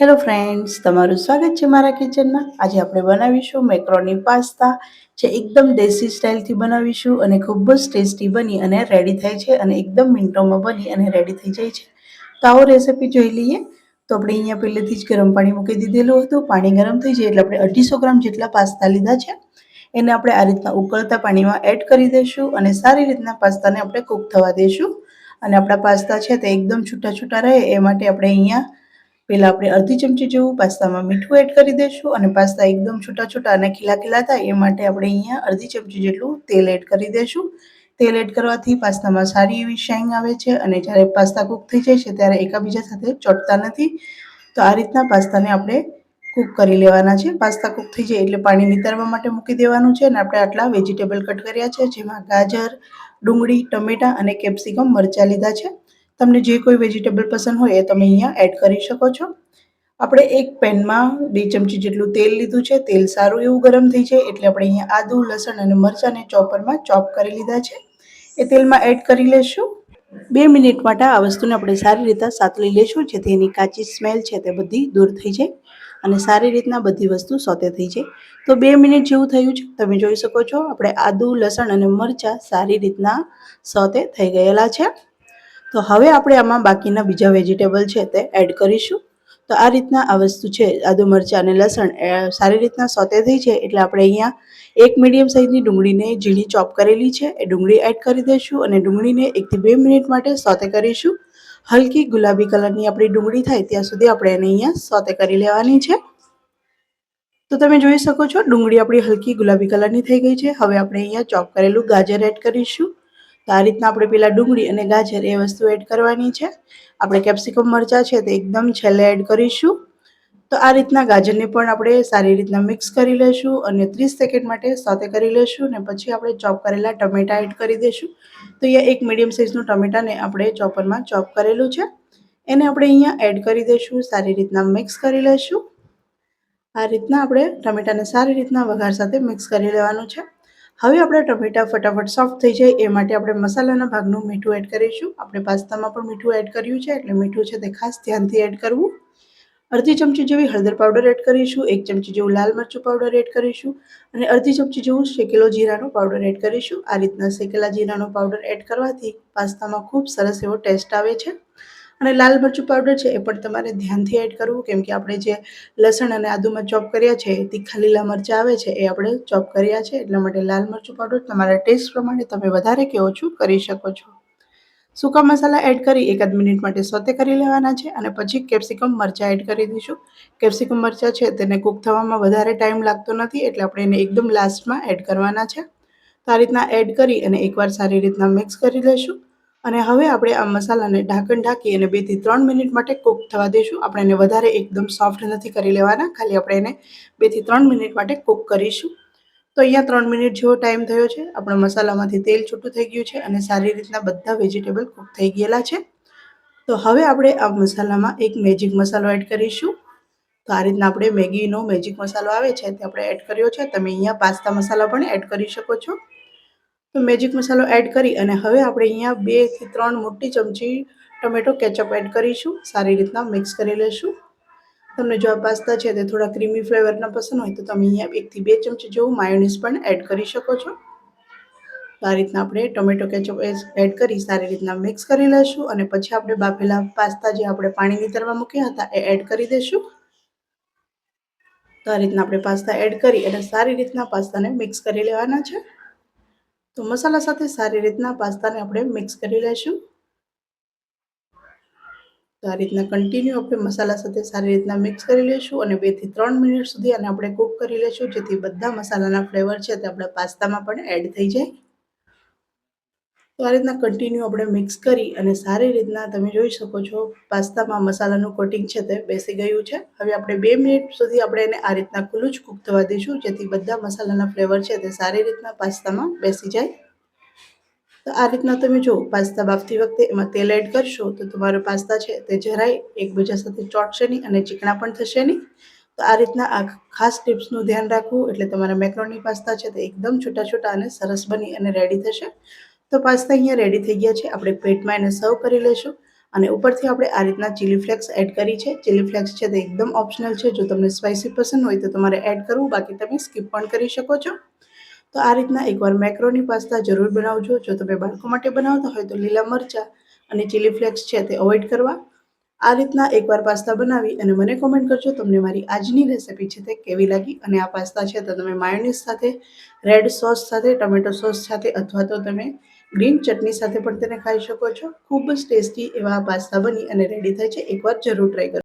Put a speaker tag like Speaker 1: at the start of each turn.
Speaker 1: Hello friends, તમારું સ્વાગત છે મારા કિચનમાં. આજે આપણે બનાવીશું મેક્રોની પાસ્તા, જે એકદમ દેશી સ્ટાઇલથી બનાવીશું અને ખૂબ જ ટેસ્ટી બની અને રેડી થાય છે અને એકદમ મિનિટોમાં બની અને રેડી થઈ જાય છે. તો આવો રેસીપી જોઈ લઈએ. તો આપણે અહીંયા પહેલેથી જ ગરમ પાણી મૂકી દીધેલું હતું. પાણી ગરમ થઈ જાય એટલે આપણે અઢીસો ગ્રામ જેટલા પાસ્તા લીધા છે. એને આપણે આ રીતના ઉકળતા પાણીમાં એડ કરી દઈશું અને સારી રીતના પાસ્તાને આપણે કૂક થવા દઈશું. અને આપણા પાસ્તા છે તે એકદમ છૂટા છૂટા રહે, એ માટે આપણે અહીંયા પહેલાં આપણે અડધી ચમચી જેવું પાસ્તામાં મીઠું એડ કરી દઈશું અને પાસ્તા એકદમ છૂટા છૂટા અને ખીલા ખીલા થાય એ માટે આપણે અહીંયા અડધી ચમચી જેટલું તેલ એડ કરી દઈશું. તેલ એડ કરવાથી પાસ્તામાં સારી એવી શાઇંગ આવે છે અને જ્યારે પાસ્તા કૂક થઈ જાય છે ત્યારે એકાબીજા સાથે ચોટતા નથી. તો આ રીતના પાસ્તાને આપણે કૂક કરી લેવાના છે. પાસ્તા કૂક થઈ જાય એટલે પાણી નિતારવા માટે મૂકી દેવાનું છે અને આપણે આટલા વેજીટેબલ કટ કર્યા છે જેમાં ગાજર, ડુંગળી, ટમેટાં અને કેપ્સિકમ મરચાં લીધા છે. તમને જે કોઈ વેજીટેબલ પસંદ હોય એ તમે અહીંયા એડ કરી શકો છો. આપણે એક પેનમાં બે ચમચી જેટલું તેલ લીધું છે. તેલ સારું એવું ગરમ થઈ જાય એટલે આપણે અહીંયા આદું, લસણ અને મરચાંને ચોપરમાં ચોપ કરી લીધા છે. એ તેલમાં એડ કરી લેશું. બે મિનિટ માટે આ વસ્તુને આપણે સારી રીતે સાતળી લેશું, જેથી એની કાચી સ્મેલ છે તે બધી દૂર થઈ જાય અને સારી રીતના બધી વસ્તુ સોતે થઈ જાય. તો બે મિનિટ જેવું થયું છે. તમે જોઈ શકો છો, આપણે આદુ, લસણ અને મરચાં સારી રીતના સોતે થઈ ગયેલા છે. તો હવે આપણે આમાં બાકીના બીજા વેજીટેબલ છે તે એડ કરીશું. તો આ રીતના આ વસ્તુ છે, આદુ મરચાં અને લસણ સારી રીતના સોતે થઈ છે એટલે આપણે અહીંયા એક મીડિયમ સાઇઝની ડુંગળીને ઝીણી ચોપ કરેલી છે, એ ડુંગળી એડ કરી દઈશું અને ડુંગળીને એકથી બે મિનિટ માટે સોતે કરીશું. હલકી ગુલાબી કલરની આપણી ડુંગળી થાય ત્યાં સુધી આપણે એને અહીંયા સોતે કરી લેવાની છે. તો તમે જોઈ શકો છો, ડુંગળી આપણી હલકી ગુલાબી કલરની થઈ ગઈ છે. હવે આપણે અહીંયા ચોપ કરેલું ગાજર એડ કરીશું. તો આ રીતના આપણે પેલા ડુંગળી અને ગાજર એ વસ્તુ એડ કરવાની છે. આપણે કેપ્સિકમ મરચાં છે તે એકદમ છેલ્લે એડ કરીશું. તો આ રીતના ગાજરને પણ આપણે સારી રીતના મિક્સ કરી લઈશું અને ત્રીસ સેકન્ડ માટે સાથે કરી લઈશું અને પછી આપણે ચોપ કરેલા ટમેટા એડ કરી દઈશું તો અહીંયા એક મીડિયમ સાઇઝનું ટમેટાને આપણે ચોપરમાં ચોપ કરેલું છે. એને આપણે અહીંયા એડ કરી દઈશું સારી રીતના મિક્સ કરી લઈશું આ રીતના આપણે ટમેટાને સારી રીતના વઘાર સાથે મિક્સ કરી લેવાનું છે. હવે આપણે ટમેટા ફટાફટ સોફ્ટ થઈ જાય, એ માટે આપણે મસાલાના ભાગનું મીઠું એડ કરીશું. આપણે પાસ્તામાં પણ મીઠું એડ કર્યું છે, એટલે મીઠું છે તે ખાસ ધ્યાનથી એડ કરવું. અડધી ચમચી જેવી હળદર પાવડર એડ કરીશું, એક ચમચી જેવું લાલ મરચું પાવડર એડ કરીશું, અને અડધી ચમચી જેવું શેકેલો જીરાનો પાવડર એડ કરીશું. આ રીતના શેકેલા જીરાનો પાવડર એડ કરવાથી પાસ્તામાં ખૂબ સરસ એવો ટેસ્ટ આવે છે. અને લાલ મરચું પાવડર છે એ પણ તમારે ધ્યાનથી એડ કરવું, કેમ કે આપણે જે લસણ અને આદુમાં ચોપ કર્યા છે તીખા લીલા મરચાં આવે છે, એ આપણે ચોપ કર્યા છે, એટલા માટે લાલ મરચું પાવડર તમારા ટેસ્ટ પ્રમાણે તમે વધારે કે ઓછું કરી શકો છો. સૂકા મસાલા એડ કરી એકાદ મિનિટ માટે સોતે કરી લેવાના છે અને પછી કેપ્સિકમ મરચાં એડ કરી દઈશું. કેપ્સિકમ મરચાં છે તેને કૂક થવામાં વધારે ટાઈમ લાગતો નથી, એટલે આપણે એને એકદમ લાસ્ટમાં એડ કરવાના છે. તો આ રીતના એડ કરી અને એકવાર સારી રીતના મિક્સ કરી લઈશું. અને હવે આપણે આ મસાલાને ઢાંકણ ઢાંકી અને બેથી ત્રણ મિનિટ માટે કૂક થવા દઈશું આપણે એને વધારે એકદમ સોફ્ટ નથી કરી લેવાના. ખાલી આપણે એને બેથી ત્રણ મિનિટ માટે કૂક કરીશું. તો અહીંયા ત્રણ મિનિટ જેવો ટાઈમ થયો છે. આપણા મસાલામાંથી તેલ છૂટું થઈ ગયું છે અને સારી રીતના બધા વેજીટેબલ કૂક થઈ ગયેલા છે. તો હવે આપણે આ મસાલામાં એક મેજિક મસાલો એડ કરીશું. તો આ રીતના આપણે મેગીનો મેજિક મસાલો આવે છે તે આપણે એડ કર્યો છે. તમે અહીંયા પાસ્તા મસાલા પણ એડ કરી શકો છો. તો મેજિક મસાલો એડ કરી અને હવે આપણે અહીંયા બેથી ત્રણ મોટી ચમચી ટમેટો કેચઅપ એડ કરીશું. સારી રીતના મિક્સ કરી લઈશું તમને જો આ પાસ્તા છે તે થોડા ક્રીમી ફ્લેવરના પસંદ હોય તો તમે અહીંયા એકથી બે ચમચી જેવું માયોનીઝ પણ એડ કરી શકો છો. આ રીતના આપણે ટોમેટો કેચઅપ એડ કરી સારી રીતના મિક્સ કરી લઈશું અને પછી આપણે બાફેલા પાસ્તા જે આપણે પાણી નીતરવા મૂક્યા હતા એ એડ કરી દઈશું તો આ રીતના આપણે પાસ્તા એડ કરી અને સારી રીતના પાસ્તાને મિક્સ કરી લેવાના છે. તો મસાલા સાથે સારી રીતના પાસ્તાને આપણે મિક્સ કરી લઈશું. તો આ રીતના કન્ટિન્યુ આપણે મસાલા સાથે સારી રીતના મિક્સ કરી લઈશું અને બેથી ત્રણ મિનિટ સુધી આને આપણે કૂક કરી લઈશું, જેથી બધા મસાલાના ફ્લેવર છે તે આપણા પાસ્તામાં પણ એડ થઈ જાય. તો આ રીતના કન્ટિન્યુ આપણે મિક્સ કરી અને સારી રીતના તમે જોઈ શકો છો, પાસ્તામાં મસાલાનું કોટિંગ છે તે બેસી ગયું છે. હવે આપણે બે મિનિટ સુધી આપણે એને આ રીતના ખુલ્લું જ કૂક થવા દઈશું, જેથી બધા મસાલાના ફ્લેવર છે તે સારી રીતના પાસ્તામાં બેસી જાય. તો આ રીતના તમે જો પાસ્તા બાફતી વખતે એમાં તેલ એડ કરશો, તો તમારો પાસ્તા છે તે જરાય એકબીજા સાથે ચોટશે નહીં અને ચીકણા પણ થશે નહીં. તો આ રીતના આ ખાસ ટિપ્સનું ધ્યાન રાખવું, એટલે તમારા મેક્રોની પાસ્તા છે તે એકદમ છૂટા છૂટા અને સરસ બની અને રેડી થશે. તો પાસ્તા અહીંયા રેડી થઈ ગયા છે. આપણે પ્લેટમાં એને સર્વ કરી લઈશું. અને ઉપરથી આપણે આ રીતના ચીલી ફ્લેક્સ એડ કરી છે. ચીલી ફ્લેક્સ છે તે એકદમ ઓપ્શનલ છે. જો તમને સ્પાઇસી પસંદ હોય તો તમારે એડ કરવું. બાકી તમે સ્કીપ પણ કરી શકો છો. તો આ રીતના એકવાર મેક્રોની પાસ્તા જરૂર બનાવજો. જો તમે બાળકો માટે બનાવતા હોય તો લીલા મરચાં અને ચીલી ફ્લેક્સ છે તે અવોઇડ કરવા. આ રીતના એકવાર પાસ્તા બનાવી અને મને કોમેન્ટ કરજો. તમને મારી આજની રેસિપી છે તે કેવી લાગી? અને આ પાસ્તા છે તો તમે માયોનીઝ સાથે રેડ સોસ સાથે ટમેટો સોસ સાથે અથવા તો તમે ગ્રીન ચટણી સાથે પણ તેને ખાઈ શકો છો. ખૂબ જ ટેસ્ટી એવા પાસ્તા બની અને રેડી થાય છે. એકવાર જરૂર ટ્રાય કરો.